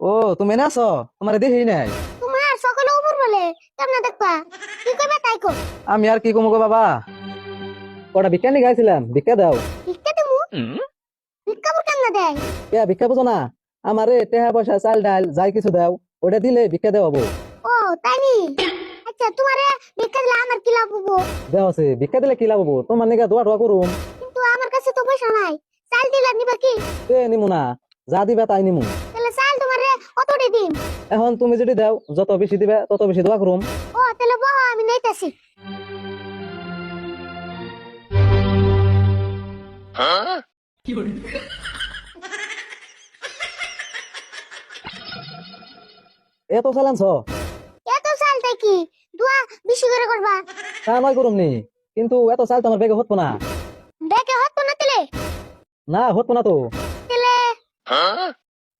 ও তুমি এনে আছো? তোমার দেখি নাই। তোমার সকলে উপর বলে কেমন দেখবা? কি করবে তাই কো আমি আর কি কমো বাবা? কটা ভিক্ষা নিয়ে গাইছিলাম ভিক্ষা দাও। ভিক্ষা দেবো ভিক্ষা বুর কেমন দেয়। কে ভিক্ষা বুঝো না আমারে টেহা পয়সা চাল ডাল যাই কিছু দাও ওটা দিলে ভিক্ষা দেওয়াবো ও তাই নি? আচ্ছা তোমারে ভিক্ষা দিলে আমার কি লাভ হব? দেওয়া আছে ভিক্ষা দিলে কি লাভ হব? তোমার নিকা দোয়া টোয়া করুম। কিন্তু আমার কাছে তো পয়সা নাই। চাল দিলে নিবা কি? তে নিমু না যা দিবা তাই নিমু। দিন। এখন তুমি যদি দাও যত বেশি দিবে তত বেশি দোয়া করুম। ও তাহলে বহ আমি নেইতাছি এত চালানছ এত চাল তাই কি? দুয়া বেশি করে করবা। তা নয় করুম নি। কিন্তু এত চাল তো আমার বেগে হতো না। দেখে হতো না তেলে না হতো না তো। তেলে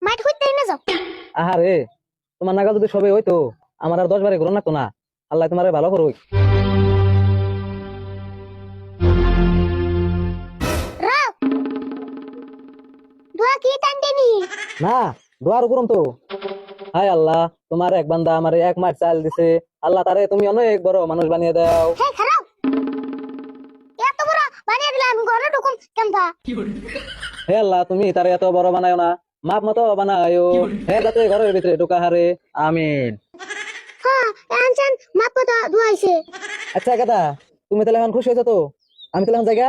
মাঠ হইতে না যাও। আহারে তোমার নাগাল যদি সবে হইতো আমার আর দশ বারে ঘুরো না তো না। আল্লাহ তোমারে ভালো করুক। না দোয়ার করুম তো। হায় আল্লাহ তোমার এক বান্দা আমার এক মাস চাল দিছে। আল্লাহ তারে তুমি অনেক বড় মানুষ বানিয়ে দাও। হে আল্লাহ তুমি তারে এত বড় বানায় না। মাপ মতো বানায়ো। হে যাতে ঘরের ভিতরে ঢোকা হারে আমিন। হ্যাঁ আনছেন মাপ তো দুয়াইছে আচ্ছা কথা তুমি তাহলে এখন খুশি হয়েছো তো? আমি তাহলে এখন জায়গা?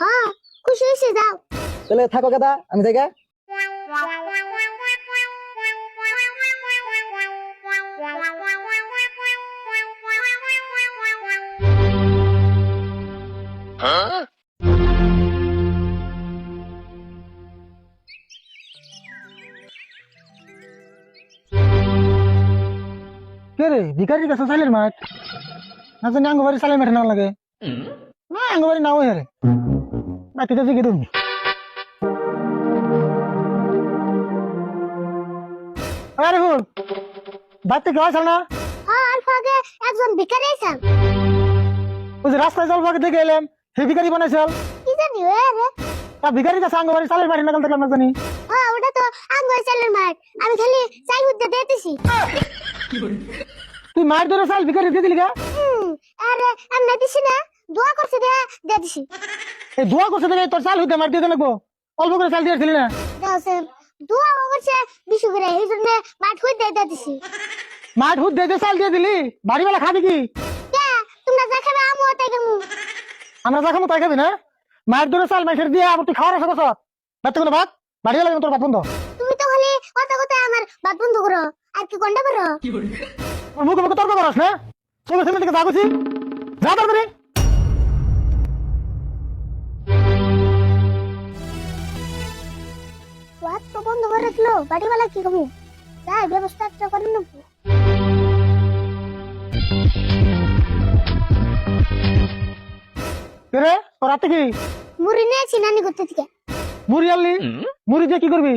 হ্যাঁ খুশি হয়েছে যাও। তাহলে থাকো কথা আমি জায়গা? কে রে ভিকারির কাছে চাইলের মাঠ না জানি আঙ্গবাড়ি চালের মাঠে না লাগে না আঙ্গবাড়ি নাও হেরে বাকিটা জিগে তুমি আরে ফুল বাড়তে কেউ আসল না হ্যাঁ অল্প আগে একজন ভিখারি আইছেন ওই যে রাস্তায় জল পাকে দেখে এলাম সে ভিকারি বানাইছাল কি জানি ওই রে তা ভিকারির কাছে আঙ্গবাড়ি চালের মাঠে না গেল দেখলাম না জানি হ্যাঁ ওটা তো আঙ্গুর চালের মাঠ আমি খালি চাই হুদ্দে দিতেছি তুই মাঠ ধরে চাল ভিকারি দিয়ে দিলি গা? আর আমি না দিছি না দোয়া করছে দে দিয়ে দিছি এই দোয়া করছে দেখে তোর চাল হইতে মাঠ দিয়ে লাগবো অল্প করে চাল দিয়েছিলি না? দেওছে দোয়া করছে বিশু করে এই জন্য মাঠ হুদ্দে দিয়ে দিছি মাঠ হুদ দিয়ে চাল দিয়ে দিলি? বাড়িওয়ালা খাবি কি? তোমরা যা খাবে আমিও তাই খাব। আমরা যা খাব তাই খাবি না? মায়ের ধরে চাল মাইসের দিয়ে আবার তুই খাওয়ার আশা করছ? বাড়তে কোনো ভাত বাড়ি গেলে তোর ভাত বন্ধ। কথা কথা আমার বাদ বন্ধ করো আর কি গন্ডা করো? মুখে মুখে তর্ক করস না? তোর ছেলে থেকে যাগুছি যা তাড়াতাড়ি। বাদ তো বন্ধ করে দিল বাড়িওয়ালা কি কমু? যাই ব্যবস্থা একটা করে নেব। রে? রাতে কি? মুড়ি নিয়েছি নানি করতে থেকে। মুড়ি আনলি? মুড়ি দিয়ে কি করবি?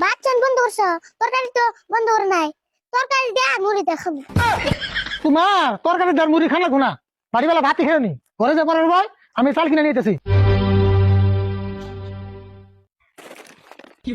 ভাত চান বন্ধ করছ? তরকারি তো বন্ধ করে নাই। তরকারি দিয়ে মুড়ি দেখাবো তোমার তরকারি দার মুড়ি খানা গুনা। বাড়িওয়ালা ভাতই খেয়ে নি। ঘরে যা পরের ভাই আমি চাল কিনে নিতেছি। কি